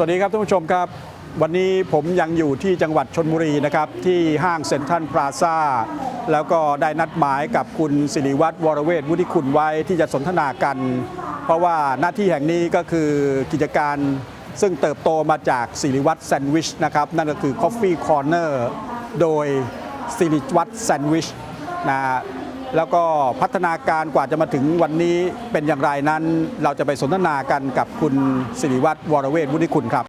สวัสดีครับท่านผู้ชมครับ วันนี้ผมยังอยู่ที่จังหวัดชนบุรีนะครับที่ห้างเซ็นทรัลพลาซ่าแล้วก็ได้นัดหมายกับคุณสิริวัตรวรเวทวุฒิคุณไว้ที่จะสนทนากัน เพราะว่าหน้าที่แห่งนี้ก็คือกิจการซึ่งเติบโตมาจากสิริวัตรแซนด์วิชนะครับนั่นก็คือ Coffee Corner โดยสิริวัตรแซนด์วิชนะฮะ แล้วก็พัฒนาการกว่าจะมาถึงวันนี้เป็นอย่างไรนั้น เราจะไปสนทนากันกับคุณสิริวัตรวรเวทวุฒิคุณครับ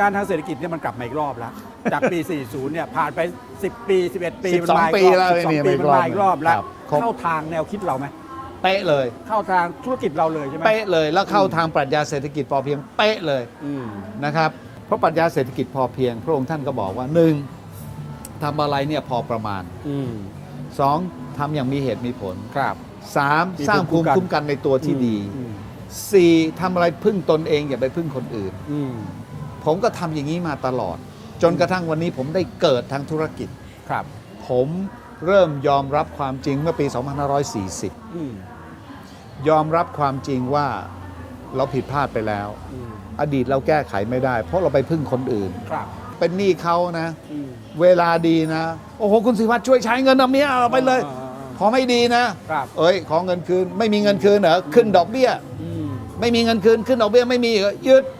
กฤตการณ์ทางเศรษฐกิจเนี่ยมันกลับมาอีกรอบแล้ว จากปี 40 เนี่ยผ่านไป 10 ปี 11 ปี12มันมาอีกรอบปีแล้ว12เนี่ยปีมาอีกมันรอบมาอีกรอบแล้วครับครบเข้าทางแนวคิดเราไหมเป๊ะเลย เข้าทางธุรกิจเราเลยใช่ไหมเป๊ะเลยแล้วเข้าทางปรัชญาเศรษฐกิจพอเพียงเป๊ะเลยอืมนะครับ เพราะปรัชญาเศรษฐกิจพอเพียง พระองค์ท่านก็บอกว่าหนึ่งทำอะไรเนี่ยพอประมาณอืมสองทำอย่างมีเหตุมีผลครับสามมีสร้างภูภูมิมิคุ้มกันคุ้มกันในตัวที่ดีอืมสี่ทำอะไรพึ่งตนเองอย่าไปพึ่งคนอื่นอืม ผมก็ทำอย่างนี้มาตลอด จนกระทั่งวันนี้ผมได้เกิดทางธุรกิจ ครับ ผมเริ่มยอมรับความจริงเมื่อปี 2540 อืมยอมรับความจริงว่าเราผิดพลาดไปแล้ว อืมอดีตเราแก้ไขไม่ได้ เพราะเราไปพึ่งคนอื่น ครับเป็นหนี้เขานะ อืมเวลาดีนะ โอ้โห คุณสิวัตรช่วยใช้เงินเอาเมียเอาไปเลย อ่าอ่าพอไม่ดีนะ ครับเอ้ย ขอเงินคืน ไม่มีเงินคืนเหรอ ขึ้นดอกเบี้ย อืมไม่มีเงินคืน ขึ้นดอกเบี้ยไม่มีเหรอยึดอืม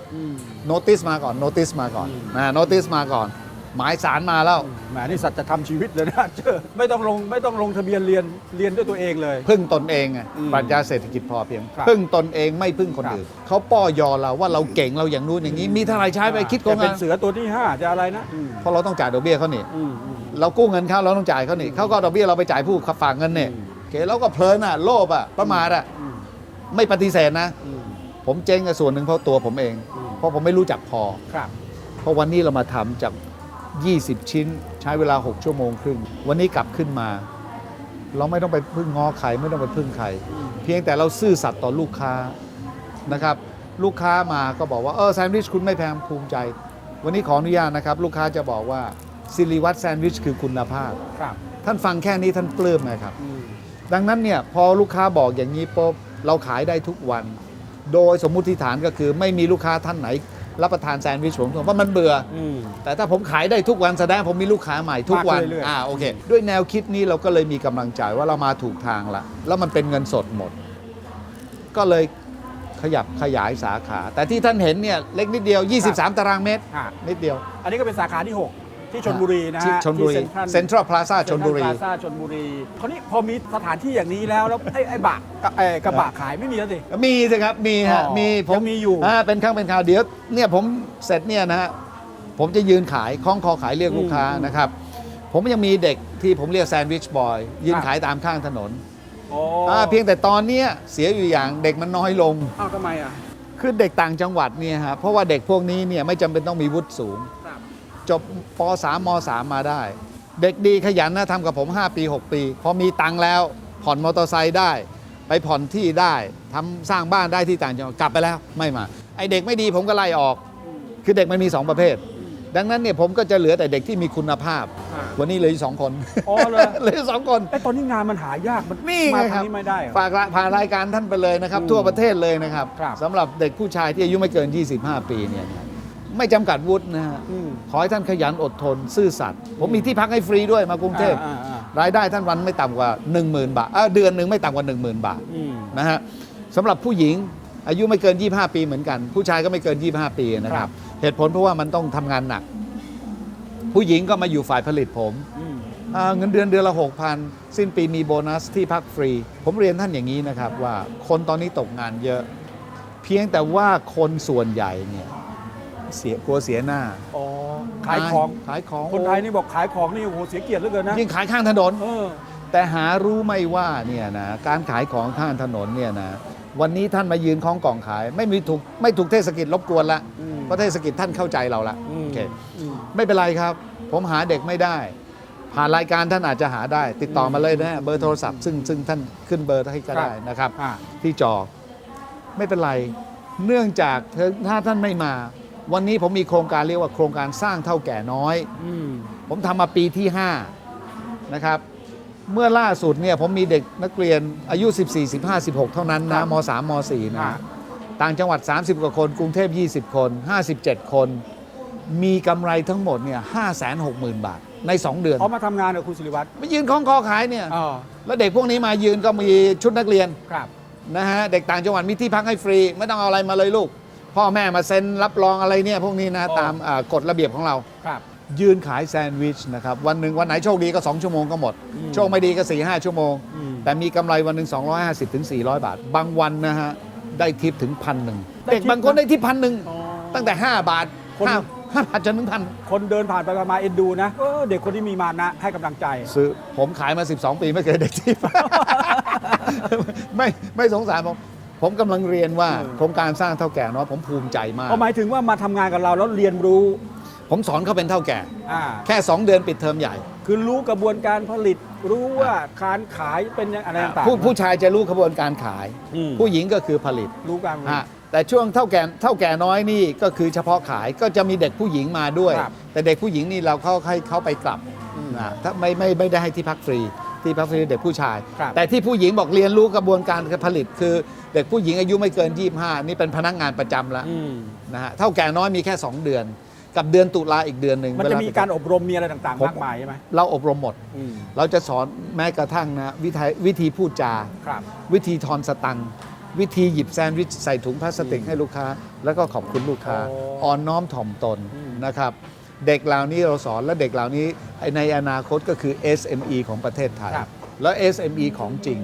โนติสมาก่อนโนติสมาก่อนอืมนะโนติสมาก่อน หมายสารมาแล้วแหมนี่สัจธรรมชีวิตเลยนะเจอไม่ต้องลงไม่ต้องลงทะเบียนเรียนเรียนด้วยตัวเองเลย พึ่งตนเองไงอืมปรัชญาเศรษฐกิจพอเพียง ครับพึ่งตนเองไม่พึ่งคนครับ อื่นเขาป้อยอเราว่าเราเก่งเราอย่างนู้นอย่างนี้ มีเท่าไหรใช้ไปคิดโกจะงเป็นงานเสือตัวที่ห้าจะอะไรนะอืมเพราะเราต้องจ่ายดอกเบี้ยเขานี่ อืมอืม เรากู้เงินเขาเราต้องจ่ายเขานี่เขาก็เอาดอกเบี้ยเราไปจ่ายผู้ฝากเงินเนี่ยอืม โอเคเราก็เพลินอะโลภอะประมาทอะอืมไม่ปฏิเสธนะ อืมผมเจ๊งกับส่วนหนึ่งเพราะตัวผมเอง อืม เพราะผมไม่รู้จักพอ ครับ เพราะวันนี้เรามาทำจาก 20 ชิ้นใช้เวลา 6 ชั่วโมงครึ่ง วันนี้กลับขึ้นมา เราไม่ต้องไปพึ่งง้อใครไม่ต้องไปพึ่งใคร เพียงแต่เราซื่อสัตย์ต่อลูกค้านะครับ ลูกค้ามาก็บอกว่า เออแซนด์วิชคุณไม่แพงภูมิใจ วันนี้ขออนุญาตนะครับ ลูกค้าจะบอกว่าซิริวัตแซนด์วิชคือคุณภาพ ครับท่านฟังแค่นี้ท่านปลื้มนะครับ อืมดังนั้นเนี่ยพอลูกค้าบอกอย่างนี้ปุ๊บเราขายได้ทุกวัน โดยสมมุติฐานก็คือไม่มีลูกค้าท่านไหน รับประทานแซนด์วิชผมเพราะมันเบื่อ อืม แต่ถ้าผมขายได้ทุกวันแสดงผมมีลูกค้าใหม่ทุกวัน มากขึ้นเรื่อยๆ อ่าโอเค ด้วยแนวคิดนี้เราก็เลยมีกำลังใจว่าเรามาถูกทางละ แล้วมันเป็นเงินสดหมด ก็เลยขยับขยายสาขา แต่ที่ท่านเห็นเนี่ยเล็กนิดเดียว 23 ตารางเมตร อะนิดเดียว อันนี้ก็เป็นสาขาที่6 ที่ชนบุรีนะที่ฮะชนบุรีที่เซ็นทรัลพลาซ่าชนบุรีพลาซ่าชนบุรีคราวนี้พอมีสถานที่อย่างนี้แล้วแล้วไอ้ไอ้บะกับไอ้กระบะขายไม่มีแล้วสิมีสิครับมีฮะอ๋อมีผมยังมีอยู่อ่าเป็นครั้งเป็นคราวเดี๋ยวเนี่ยผมเสร็จเนี่ยนะฮะผมจะยืนขายคล้องคอขายเรียกลูกค้าอืมนะครับ ผมยังมีเด็กที่ผมเรียกแซนด์วิชบอยยืนครับขายตามข้างถนนโอ้อ่าเพียงแต่ตอนเนี้ยเสียอยู่อย่างเด็กมันน้อยลงเอ้าทำไมอะคือเด็กต่างจังหวัดเนี่ยฮะเพราะว่าเด็กพวกนี้เนี่ยไม่จำเป็นต้องมีวุฒิสูงครับ จบป .3 ม .3 มาได้ เด็กดีขยันนะทำกับผม 5 ปี 6 ปี พอมีตังค์แล้ว ผ่อนมอเตอร์ไซค์ได้ ไปผ่อนที่ได้ทำสร้างบ้านได้ที่ต่างจังหวัดกลับไปแล้วไม่มา ไอเด็กไม่ดีผมก็ไล่ออก คือเด็กมันมี 2 ประเภท ดังนั้นเนี่ยผมก็จะเหลือแต่เด็กที่มีคุณภาพอ่าวันนี้เหลืออยู่สองคนอ๋อเหรอ เหลืออยู่สองคนไอ้ตอนนี้งานมันหายากมันนี่ไงมาครัทางบนี้ไม่ได้เหรอ ฝากละผ่านรายการท่านไปเลยนะครับ อืมทั่วประเทศเลยนะครับครับ สำหรับเด็กผู้ชายที่อายุไม่เกิน 25 ปีเนี่ยนะ ไม่จำกัดวุฒินะฮะอืมขอให้ท่านขยันอดทน ซื่อสัตย์ผมมีที่พักให้ฟรีด้วยมากรุงเทพอ่าอ่ารายได้ท่านวันไม่ต่ำกว่า 10,000 บาทเอ้อเดือนหนึ่งไม่ต่ำกว่า 10,000 บาทอืม นะฮะสำหรับผู้หญิงอายุไม่เกิน 25 ปีเหมือนกัน ผู้ชายก็ไม่เกิน 25 ปีนะคครัรับ บ เหตุผลเพราะว่ามันต้องทำงานหนัก ผู้หญิงก็มาอยู่ฝ่ายผลิตผม อืม อ่าเงินเดือนเดือนละ 6,000 สิ้นปีมีโบนัสที่พักฟรี ผมเรียนท่านอย่างนี้นะครับว่าคนตอนนี้ตกงานเยอะ เพียงแต่ว่าคนส่วนใหญ่เนี่ย เสียกลัวเสียหน้าอ๋อขายของ ขายของคนไทยนี่บอกขายของนี่โอ้โหเสียเกียรติเหลือเกินนะยิ่งขายข้างถนน เออ แต่หารู้ไหม่ว่าเนี่ยนะการขายของข้างถนนเนี่ยนะวันนี้ท่านมายืนคล้องกล่องขาย ไม่มีถูกไม่ถูกเทศกิจรบกวนละอืม เพราะเทศกิจท่านเข้าใจเราละอืมโอเคอืมไม่เป็นไรครับ ผมหาเด็กไม่ได้ ผ่านรายการท่านอาจจะหาได้ ติดต่อมาเลยนะฮะเบอร์โทรศัพท์ซึ่งซึ่งท่านขึ้นเบอร์ให้ก็ได้นะครับ อ่าที่จอไม่เป็นไร เนื่องจากถ้าท่านไม่มา วันนี้ผมมีโครงการเรียกว่าโครงการสร้างเท่าแก่น้อย อืมผมทำมาปีที่ 5 นะครับ เมื่อล่าสุดเนี่ยผมมีเด็กนักเรียนอายุ 14 15 16 เท่านั้นครันะบม3ม4นะอ่าต่างจังหวัด 30 กว่าคน กรุงเทพ 20 คน 57 คน มีกำไรทั้งหมดเนี่ย560,000 บาทใน 2 เดือนเขามาทำงานกับคุณสิริวัตรไปยืนคล้องคอขายเนี่ย อ๋อแล้วเด็กพวกนี้มายืนก็มีชุดนักเรียน ครับ นะฮะเด็กต่างจังหวัดมีที่พักให้ฟรี ไม่ต้องเอาอะไรมาเลยลูก พ่อแม่มาเซ็นรับรองอะไรเนี่ยพวกนี้นะอ๋อตามอ่ากฎระเบียบของเรา ครับยืนขายแซนด์วิชนะครับ วันหนึ่งวันไหนโชคดีก็ 2 ชั่วโมงก็หมดอืมโชคไม่ดีก็ 4 5 ชั่วโมงอืมแต่มีกำไรวันหนึ่ง250ถึง400 บาท บางวันนะฮะ ได้ทิปถึงพันหนึ่งได้ทิปเด็กบางคนได้ทิปพันหนึ่งอ๋อตั้งแต่ 5 บาทคนห้าห้าบาทจนถึงพันคนเดินผ่านไปมาเอ็นดูนะเออเด็กคนที่มีมานะ ให้กำลังใจ ซื้อผมขายมา 12 ปีไม่เคยได้ทิปไม่ไม่สงสารผม ผมกำลังเรียนว่าเออโครงการสร้างเท่าแก่น้อยผมภูมิใจมาก ก็หมายถึงว่ามาทำงานกับเราแล้วเรียนรู้ผมสอนเขาเป็นเท่าแก่ อ่าแค่ 2 เดือนปิดเทอมใหญ่คือรู้กระบวนการผลิตรู้ว่าการขายเป็นยังอะไรต่างๆผู้ผู้ชายจะรู้กระบวนการขาย อืมผู้หญิงก็คือผลิตรู้การ ฮะแต่ช่วงเท่าแก่เท่าแก่น้อยนี่ก็คือเฉพาะขายก็จะมีเด็กผู้หญิงมาด้วย ครับแต่เด็กผู้หญิงนี่เราเข้าให้เขาไปกลับอืม นะถ้าไม่ไม่ไม่ได้ให้ที่พักฟรี ที่พักฟรีเด็กผู้ชาย ครับแต่ที่ผู้หญิงบอกเรียนรู้กระบวนการการผลิต คือเด็กผู้หญิงอายุไม่เกิน 25 นี่เป็นพนักงานประจำแล้วอืม นะฮะเท่าแก่น้อยมีแค่ 2 เดือน กับเดือนตุลาอีกเดือนหนึ่งมันจะเวลมีไปการอบรมมีอะไรต่างผมๆมากมายใช่ไหมเราอบรมหมด อืมเราจะสอนแม้กระทั่งนะวิธีวิธีพูดจา ครับ วิธีทอนสตังค์วิธีหยิบแซนด์วิชใส่ถุงพลาสติกให้ลูกค้า แล้วก็ขอบคุณลูกค้าโอ้อ่อนน้อมถ่อมตนอืม นะครับ เด็กเหล่านี้เราสอนและเด็กเหล่านี้ในอนาคตก็คือ SME ของประเทศไทย ครับ แล้ว SME ของจริง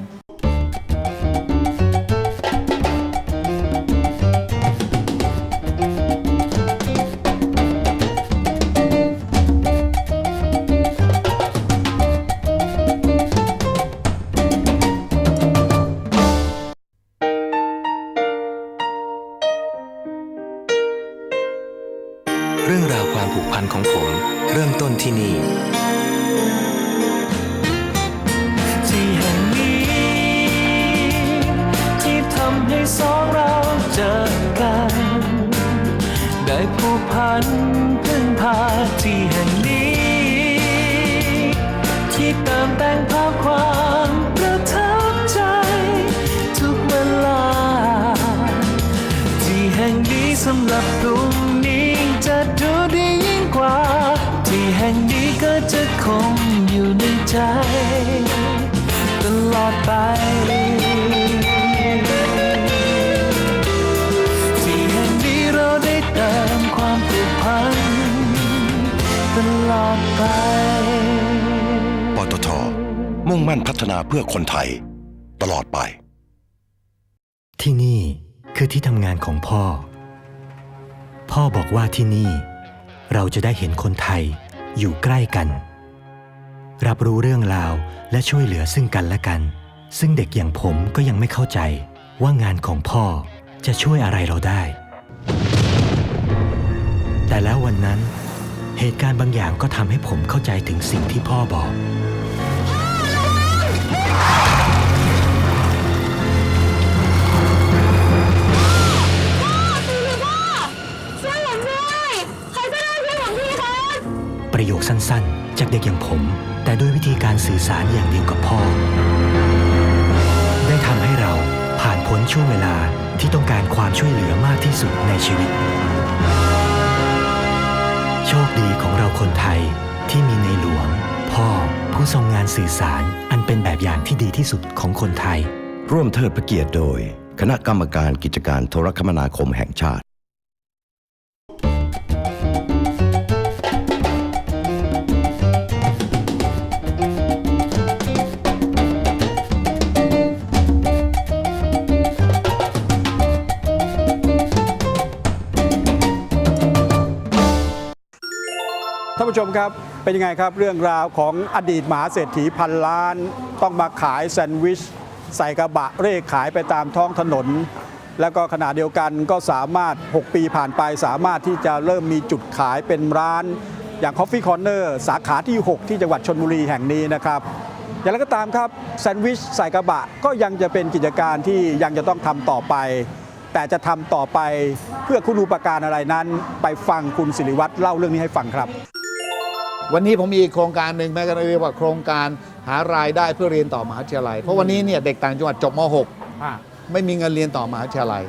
ผูกพันของผม เริ่มต้นที่นี่ที่แห่งนี้ ที่ทำให้สองเราเจอกัน ได้ผูกพัน ใจตลอดไป ที่แห่งนี้เราได้เติมความผูกพันตลอดไป ปตท มุ่งมั่นพัฒนาเพื่อคนไทย ตลอดไป ที่นี่คือที่ทำงานของพ่อ พ่อบอกว่าที่นี่ เราจะได้เห็นคนไทยอยู่ใกล้กัน รับรู้เรื่องราวและช่วยเหลือซึ่งกันและกัน ซึ่งเด็กอย่างผมก็ยังไม่เข้าใจว่างานของพ่อจะช่วยอะไรเราได้ แต่แล้ววันนั้น เหตุการณ์บางอย่างก็ทำให้ผมเข้าใจถึงสิ่งที่พ่อบอกช่วยผมด้วยใครก็ได้ช่วยผมทีครับประโยคสั้นๆ จากเด็กอย่างผม แต่ด้วยวิธีการสื่อสารอย่างเดียวกับพ่อ ได้ทำให้เราผ่านพ้นช่วงเวลาที่ต้องการความช่วยเหลือมากที่สุดในชีวิต โชคดีของเราคนไทยที่มีในหลวง พ่อผู้ทรงงานสื่อสารอันเป็นแบบอย่างที่ดีที่สุดของคนไทย ร่วมเทิดพระเกียรติโดย คณะกรรมการกิจการโทรคมนาคมแห่งชาติ ผู้ชมครับ เป็นยังไงครับเรื่องราวของอดีตมหาเศรษฐีพันล้าน ต้องมาขายแซนด์วิช ใส่กระบะเร่ขายไปตามท้องถนน แล้วก็ขณะเดียวกันก็สามารถ 6 ปีผ่านไปสามารถที่จะเริ่มมีจุดขายเป็นร้าน อย่าง Coffee Corner สาขาที่ 6 ที่จังหวัดชนบุรีแห่งนี้นะครับอย่างไรก็ตามครับแซนด์วิชใส่กระบะก็ยังจะเป็นกิจการที่ยังจะต้องทำต่อไป แต่จะทำต่อไปเพื่อคุณูปการอะไรนั้น ไปฟังคุณสิริวัตรเล่าเรื่องนี้ให้ฟังครับ วันนี้ผมมีอีกโครงการหนึ่งแม้กระทั่งเรียกว่าโครงการหารายได้เพื่อเรียนต่อมหาวิทยาลัย เพราะวันนี้เนี่ยเด็กต่างจังหวัดจบม .6 ไม่มีเงินเรียนต่อมหาวิทยาลัย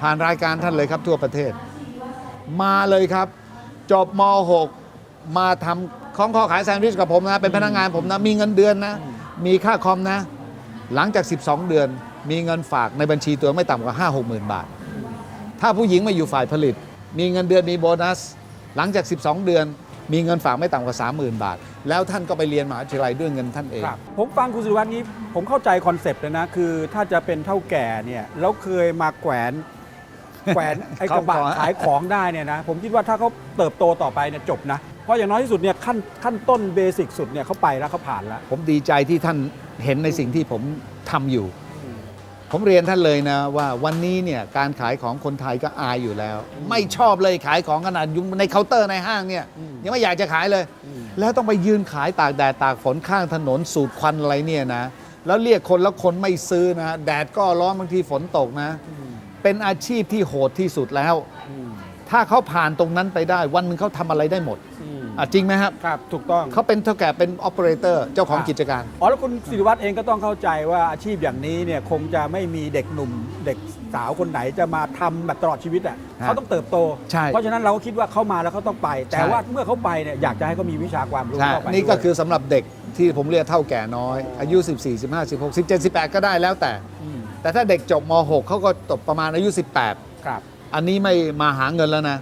ผ่านรายการท่านเลยครับทั่วประเทศ มาเลยครับ จบม .6 มาทำของคอขายแซนด์วิชกับผมนะ เป็นพนักงานผมนะ มีเงินเดือนนะมีค่าคอมนะ หลังจาก 12 เดือน มีเงินฝากในบัญชีตัวไม่ต่ำกว่า 5 6 0 0 0 0 บาท ถ้าผู้หญิงมาอยู่ฝ่ายผลิต มีเงินเดือนมีโบนัส หลังจาก 12 เดือน มีเงินฝากไม่ต่ำกว่า 30,000 บาท แล้วท่านก็ไปเรียนมหาวิทยาลัยด้วยเงินท่านเอง ครับผมฟังคุณสิริวัตรนี้ผมเข้าใจคอนเซปต์เลยนะ คือถ้าจะเป็นเท่าแก่เนี่ยแล้วเคยมาแขวนแขวนไอ้กระบะเข้าของขายของได้เนี่ยนะ ผมคิดว่าถ้าเขาเติบโตต่อไปเนี่ยจบนะ เพราะอย่างน้อยที่สุดเนี่ยขั้นขั้นต้นเบสิกสุดเนี่ยเขาไปแล้วเขาผ่านแล้ว ผมดีใจที่ท่านเห็นในสิ่งที่ผมทำอยู่ ผมเรียนท่านเลยนะว่าวันนี้เนี่ยการขายของคนไทยก็อายอยู่แล้ว ไม่ชอบเลยขายของขนาดอยุ่ในเคาน์เตอร์ในห้างเนี่ยยังไม่อยากจะขายเลย แล้วต้องไปยืนขายตากแดดตากฝนข้างถนนสูดควันอะไรเนี่ยนะแล้วเรียกคนแล้วคนไม่ซื้อนะแดดก็ร้อนบางทีฝนตกนะ เป็นอาชีพที่โหดที่สุดแล้ว ถ้าเขาผ่านตรงนั้นไปได้ วันหนึ่งเขาทำอะไรได้หมด อะจริงไหมครับครับถูกต้องเขาเป็นเท่าแก่เป็นออ e เปอเรเตอร์เจ้าของกิจการ อ๋อแล้วคุณสิริวัตรเองก็ต้องเข้าใจว่าอาชีพอย่างนี้เนี่ยคงจะไม่มีเด็กหนุ่ม เด็กสาวคนไหนจะมาทำแบบตลอดชีวิตอะฮะเขาต้องเติบโต ใช่ เพราะฉะนั้นเราก็คิดว่าเขามาแล้วเขาต้องไป แต่ใช่ว่าเมื่อเขาไปเนี่ยอยากจะให้เขามีวิชาความรู้ใช่เข้าไปนี่ก็ด้วยคือสำหรับเด็กที่ผมเรียกเท่าแก่น้อย อายุ 14 15 16 17 18 ก็ได้แล้วแต่ ม แต่ถ้าเด็กจบม .6 เขาก็จบประมาณอายุ18ครับอันนี้ไม่มาหาเงินแล้วนะ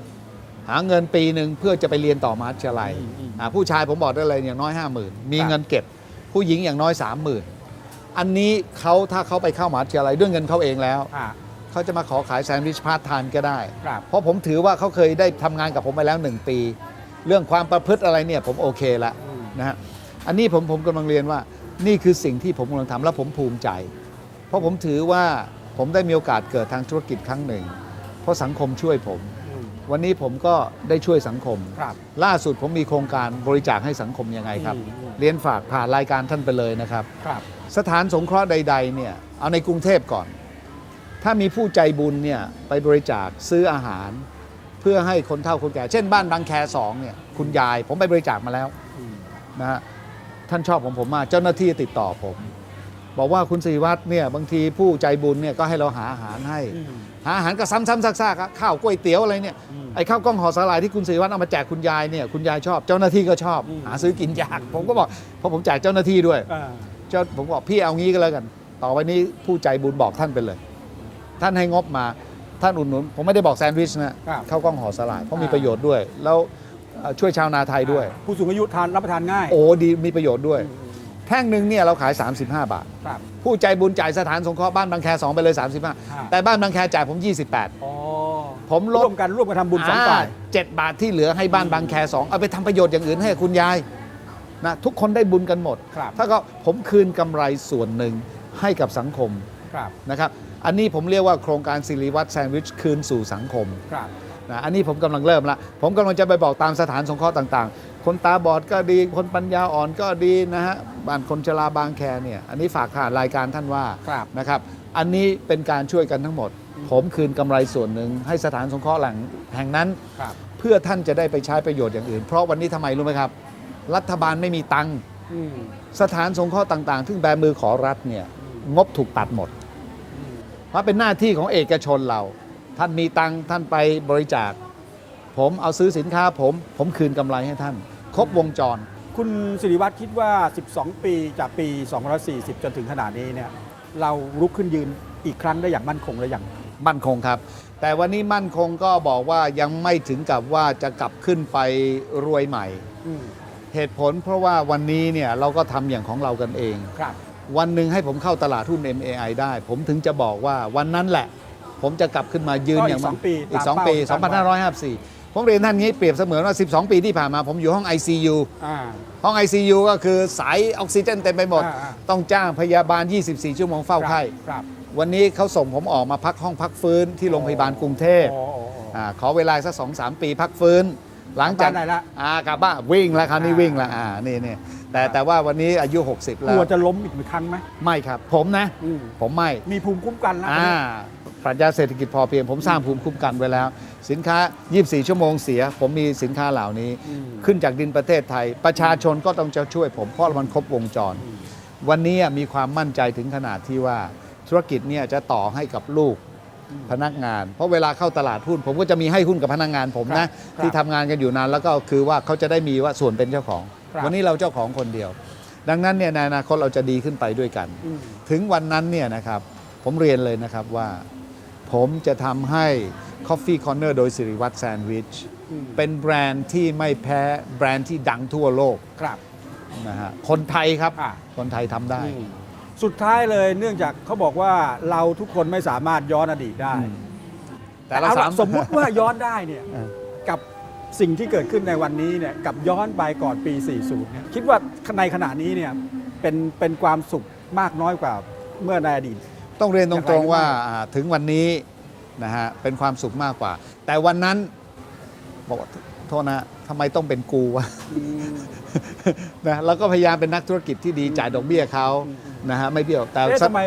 หาเงินปีหนึ่งเพื่อจะไปเรียนต่อมหาวิทยาลัยอืมอืมอ่าผู้ชายผมบอกได้เลยอย่างน้อย50,000มีครับเงินเก็บ ผู้หญิงอย่างน้อย30,000อันนี้เขาถ้าเขาไปเข้ามหาวิทยาลัยด้วยเงินเขาเองแล้วอ่าเขาจะมาขอขายแซนด์วิชพาร์ทไทม์ก็ได้ครับเพราะผมถือว่าเขาเคยได้ทำงานกับผมไปแล้ว1ปี เรื่องความประพฤติอะไรเนี่ยผมโอเคละอืมนะฮะอันนี้ผมผมกำลังเรียนว่านี่คือสิ่งที่ผมกำลังทำและผมภูมิใจ เพราะผมถือว่าผมได้มีโอกาสเกิดทางธุรกิจครั้งหนึ่ง เพราะสังคมช่วยผมอืม วันนี้ผมก็ได้ช่วยสังคม ครับล่าสุดผมมีโครงการบริจาคให้สังคมยังไงครับ อืมอืม เรียนฝากผ่านรายการท่านไปเลยนะครับ ครับ สถานสงเคราะห์ใด ๆ เนี่ย เอาในกรุงเทพก่อน ถ้ามีผู้ใจบุญเนี่ย ไปบริจาคซื้ออาหาร เพื่อให้คนเฒ่าคนแก่ เช่นบ้านบางแคสองเนี่ย คุณยายผมไปบริจาคมาแล้วอืม นะฮะ ท่านชอบผมผมมาก เจ้าหน้าที่ติดต่อผม บอกว่าคุณศรีวัตรเนี่ย บางทีผู้ใจบุญเนี่ยก็ให้เราหาอาหารให้ อืม หาอาหารก็ซ้ำๆซากๆอะข้าวก๋วยเตี๋ยวอะไรเนี่ยอืมไอ้ข้าวกล้องห่อสาหร่ายที่คุณศรีวัตรเอามาแจกคุณยายเนี่ยคุณยายชอบเจ้าหน้าที่ก็ชอบอืมหาซื้อกินยากผมก็บอกเพราะผมแจกเจ้าหน้าที่ด้วยอ่าเจ้าผมบอกพี่เอางี้ก็แล้วกัน ต่อไปนี้ผู้ใจบุญบอกท่านไปเลย ท่านให้งบมาท่านอุดหนุนผมไม่ได้บอกแซนด์วิชนะครับข้าวกล้องห่อสลายเพราะมีอ่าประโยชน์ด้วย แล้วเอ่อช่วยชาวนาไทยด้วย ผู้สูงอายุทานรับประทานง่าย โอ้ดีมีประโยชน์ด้วย แท่งหนึ่งเนี่ยเราขาย 35 บาท ครับ ผู้ใจบุญจ่ายสถานสงเคราะห์บ้านบางแคสองไปเลย 35 แต่บ้านบางแคจ่ายผม 28 อ๋อผมลดร่วมกันร่วมกันทำบุญสองฝ่าย เจ็ดบาทที่เหลือให้บ้านบางแคสองเอาไปทำประโยชน์อย่างอื่นให้คุณยายนะทุกคนได้บุญกันหมด ครับ ถ้าก็ผมคืนกำไรส่วนหนึ่งให้กับสังคมครับ นะครับ อันนี้ผมเรียกว่าโครงการสิริวัตรแซนด์วิชคืนสู่สังคม ครับ นะอันนี้ผมกำลังเริ่มละผมกำลังจะไปบอกตามสถานสงเคราะห์ต่างๆ คนตาบอดก็ดี คนปัญญาอ่อนก็ดีนะฮะบ้านคนชราบางแคเนี่ยอันนี้ฝากผ่านรายการท่านว่าครับนะครับอันนี้เป็นการช่วยกันทั้งหมด ผมคืนกำไรส่วนหนึ่งให้สถานสงเคราะห์หลังแห่งนั้นครับเพื่อท่านจะได้ไปใช้ประโยชน์อย่างอื่น เพราะวันนี้ทำไมรู้ไหมครับ รัฐบาลไม่มีตังค์อืมสถานสงเคราะห์ต่างๆซึ่งแบมือขอรัฐเนี่ยงบถูกตัดหมดเพราะเป็นหน้าที่ของเอกชนเรา ท่านมีตังค์ท่านไปบริจาค ผมเอาซื้อสินค้าผม ผมคืนกำไรให้ท่าน ครบวงจร คุณสิริวัตรคิดว่า 12 ปีจากปี 240 จนถึงขนาดนี้เนี่ยเราลุกขึ้นยืนอีกครั้งได้อย่างมั่นคงและอย่างมั่นคงครับ แต่วันนี้มั่นคงก็บอกว่ายังไม่ถึงกับว่าจะกลับขึ้นไปรวยใหม่ อืมเหตุผลเพราะว่าวันนี้เนี่ยเราก็ทำอย่างของเรากันเอง ครับ วันหนึ่งให้ผมเข้าตลาดหุ้น MAI ได้ ผมถึงจะบอกว่าวันนั้นแหละ ผมจะกลับขึ้นมายืนก็อีกอย่างสองปีอีกตาม2ปีเป้าที่ตั้งไว้2554 ผมเรียนท่านงี้เปรียบเสมือนว่า 12 ปีที่ผ่านมา ผมอยู่ห้อง ICU อ่า ห้อง ICU ก็คือสายออกซิเจนเต็มไปหมด อ่าอ่า ต้องจ้างพยาบาล 24 ชั่วโมงเฝ้าไข้ ครับ วันนี้เขาส่งผมออกมาพักห้องพักฟื้นที่โรงพยาบาลกรุงเทพอ๋ออ๋ออ๋ออาขอเวลาสักสองสามปีพักฟื้น หลังจากกลับบ้านได้ละอ่ากลับบ้านวิ่งแล้วคราวนี้อ่า วิ่งแล้วอ่านี่นี่แต่แต่ว่าวันนี้อายุ 60 กแล้ลัววจะล้มอีกครั้งไหมไม่ครับ ผมนะ อืมผมไม่ มีภูมิคุ้มกันแล้วอ่า ปรัชญาเศรษฐกิจพอเพียง ผมสร้างภูมิคุ้มกันไว้แล้ว สินค้า 24 ชั่วโมงเสีย ผมมีสินค้าเหล่านี้ ขึ้นจากดินประเทศไทย ประชาชนก็ต้องจะช่วยผมเพราะมันครบวงจร วันนี้มีความมั่นใจถึงขนาดที่ว่าธุรกิจเนี่ยจะต่อให้กับลูกพนักงาน เพราะเวลาเข้าตลาดหุ้น ผมก็จะมีให้หุ้นกับพนักงานผมนะที่ทำงานกันอยู่นานแล้วก็คือว่าเขาจะได้มีว่าส่วนเป็นเจ้าของครับวันนี้เราเจ้าของคนเดียว ดังนั้นเนี่ยในอนาคตเราจะดีขึ้นไปด้วยกันอืมถึงวันนั้นเนี่ยนะครับผมเรียนเลยนะครับว่า ผมจะทำให้ Coffee Corner โดยสิริวัตรแซนด์วิชอืมเป็นแบรนด์ที่ไม่แพ้แบรนด์ที่ดังทั่วโลกครับ นะฮะคนไทยครับ อะ คนไทยทำได้ อืมสุดท้ายเลยเนื่องจากเขาบอกว่าเราทุกคนไม่สามารถย้อนอดีตได้อืมแต่แต่เราเอาสาละมสมมุติว่าย้อนได้เนี่ยเออ กับสิ่งที่เกิดขึ้นในวันนี้เนี่ยกับย้อนไปก่อนปี 40เนี่ยคิดว่าในขณะนี้เนี่ยเป็นเป็นความสุขมากน้อยกว่าเมื่อในอดีต ต้องเรียนตอย่างไรรงก็ๆว่าไม่อ่าถึงวันนี้นะฮะเป็นความสุขมากกว่า แต่วันนั้นบอกว่าโทษนะทำไมต้องเป็นกูวะนะเราก็พยายามเป็นนักธุรกิจที่ดีจ่ายดอกเบี้ยเขานะฮะไม่เบี้ยวแต่เอ๊ะสักทำไม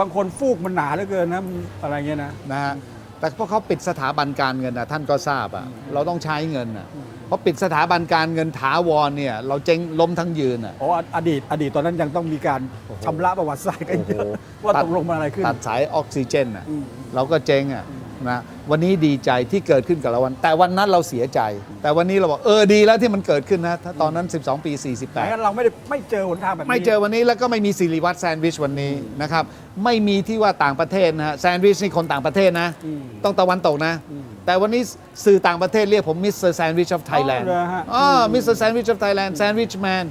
บางคนฟูกมันหนาเหลือเกินนะมันอะไรเงี้ยนะนะฮะแต่เพราะเขาปิดสถาบันการเงินนะท่านก็ทราบอะเราต้องใช้เงินอะเพ ราะปิดสถาบันการเงินถาวรเนี่ยเราเจ๊งล้มทั้งยืนอะอ๋ออดีต อดีตตอนนั้นยังต้องมีการโอ้โหชำระประวัติศาสตร์กันเยอะ โอ้โห ว่าตัดตกลงมันอะไรขึ้น ตัดสายออกซิเจนอะอืม เราก็เจ๊งอะนะวันนี้ดีใจที่เกิดขึ้นกับเราวัน แต่วันนั้นเราเสียใจ แต่วันนี้เราบอกเออดีแล้วที่มันเกิดขึ้นนะถ้าตอนนั้น 12 ปีแต่งั้น48เราไม่ได้ไม่เจอหนทางแบบนี้ ไม่เจอวันนี้แล้วก็ไม่มีสิริวัตรแซนด์วิชวันนี้นะครับ ไม่มีที่ว่าต่างประเทศนะฮะแซนด์วิชนี่คนต่างประเทศนะ อืม ต้องตะวันตกนะ อืม แต่วันนี้สื่อต่างประเทศเรียกผมมิสเตอร์แซนด์วิชออฟไทยแลนด์อ๋อเหรอฮะอ๋อมิสเตอร์แซนด์วิชออฟไทยแลนด์แซนด์วิชแมน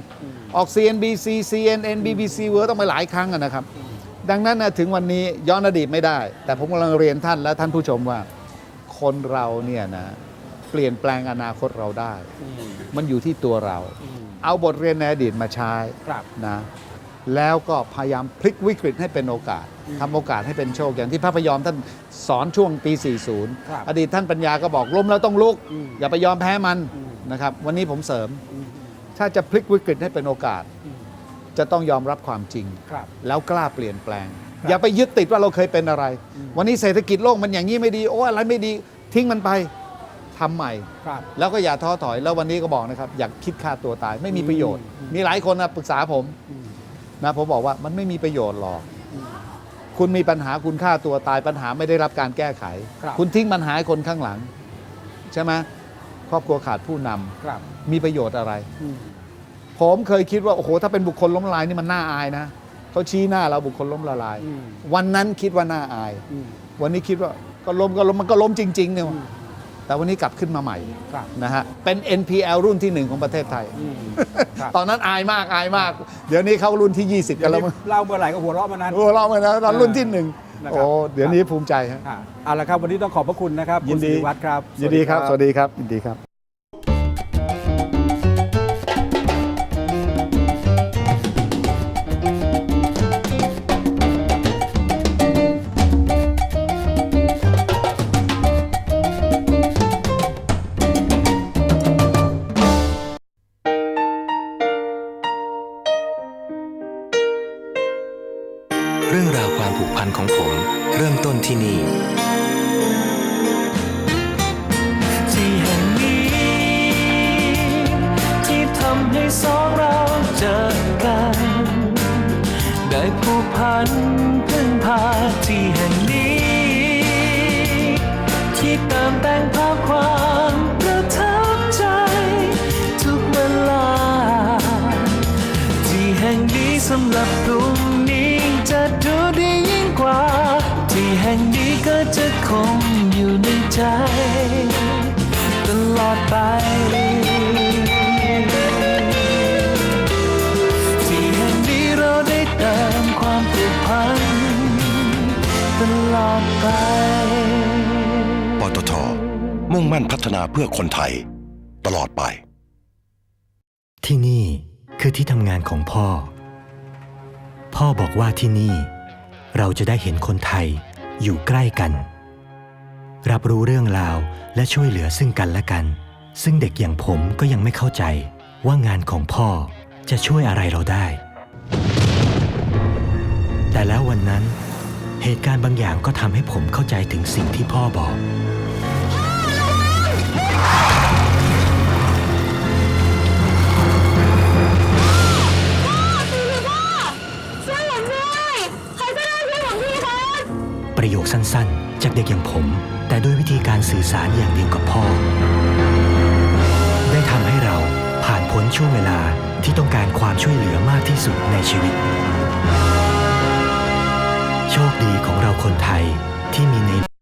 ออก CNBC CNN BBC World ต้องไปหลายครั้งอะนะครับ ดังนั้นนะถึงวันนี้ย้อนอดีตไม่ได้ แต่ผมกำลังเรียนท่านและท่านผู้ชมว่า คนเราเนี่ยนะเปลี่ยนแปลงอนาคตเราได้อืมมันอยู่ที่ตัวเราอืมเอาบทเรียนในอดีตมาใช้ครับนะ แล้วก็พยายามพลิกวิกฤตให้เป็นโอกาสทำโอกาสให้เป็นโชคอย่างที่พระพยอมท่านสอนช่วงปีครับ40 อดีตท่านปัญญาก็บอกล้มแล้วต้องลุกอืมอย่าไปยอมแพ้มันอืมนะครับวันนี้ผมเสริมอืมถ้าจะพลิกวิกฤตให้เป็นโอกาสอืมจะต้องยอมรับความจริงครับแล้วกล้าเปลี่ยนแปลงครับอย่าไปยึดติดว่าเราเคยเป็นอะไร วันนี้เศรษฐกิจโลกมันอย่างนี้ไม่ดีโอ้อะไรไม่ดีทิ้งมันไปทำใหม่ครับแล้วก็อย่าท้อถอยแล้ววันนี้ก็บอกนะครับ อยากคิดฆ่าตัวตายไม่มีประโยชน์อืมมีหลายคนนะปรึกษาผมอืม นะผมบอกว่ามันไม่มีประโยชน์หรอกอืมคุณมีปัญหาคุณฆ่าตัวตายปัญหาไม่ได้รับการแก้ไขครับณทิ้งปัญหาให้คนข้างหลัง ใช่ไหมครอบครัวขาดผู้นำครับมีประโยชน์อะไรอืมผมเคยคิดว่า โอ้โห ถ้าเป็นบุคคลล้มละลายนี่มันน่าอายนะเขาชี้หน้าเราบุคคลล้มละลายอืมวันนั้นคิดว่าน่าอายอืมวันนี้คิดว่าก็ล้มก็ล้มมันก็ล้มจริงๆเนี่ยอืม แต่วันนี้กลับขึ้นมาใหม่ครับนะฮะเป็น NPL รุ่นที่หนึ่งของประเทศไทย อืมครับตอนนั้นอายมากอายมาก เดี๋ยวนี้เขารุ่นที่ 20เดี๋กัยนวแล้วนี้มั้งเล่าเมื่อไหร่ก็หัวเราะมานั้น โอ้เราเลยนะตอนรุ่นที่หนึ่งนะครับ โอ้เดี๋ยวนี้ภูมิใจฮะ อะเอาละครับ วันนี้ต้องขอบพระคุณนะครับยินดี คุณศิริวัตรครับ ยินดีครับ สวัสดีครับยินดีครับ นี้สำหรับพรุ่งนี้จะดูดียิ่งกว่า ที่แห่งนี้ก็จะคงอยู่ในใจ ตลอดไป ที่แห่งนี้เราได้เติมความผูกพันตลอดไป ปตท มุ่งมั่นพัฒนาเพื่อคนไทย ตลอดไป ที่นี่คือที่ทำงานของพ่อ พ่อบอกว่าที่นี่ เราจะได้เห็นคนไทยอยู่ใกล้กัน รับรู้เรื่องราวและช่วยเหลือซึ่งกันและกัน ซึ่งเด็กอย่างผมก็ยังไม่เข้าใจว่างานของพ่อจะช่วยอะไรเราได้ แต่แล้ววันนั้น เหตุการณ์บางอย่างก็ทำให้ผมเข้าใจถึงสิ่งที่พ่อบอก โยคสั้นๆ จากเด็กอย่างผม แต่ด้วยวิธีการสื่อสารอย่างเดียวกับพ่อ ได้ทำให้เราผ่านพ้นช่วงเวลาที่ต้องการความช่วยเหลือมากที่สุดในชีวิต โชคดีของเราคนไทยที่มีใน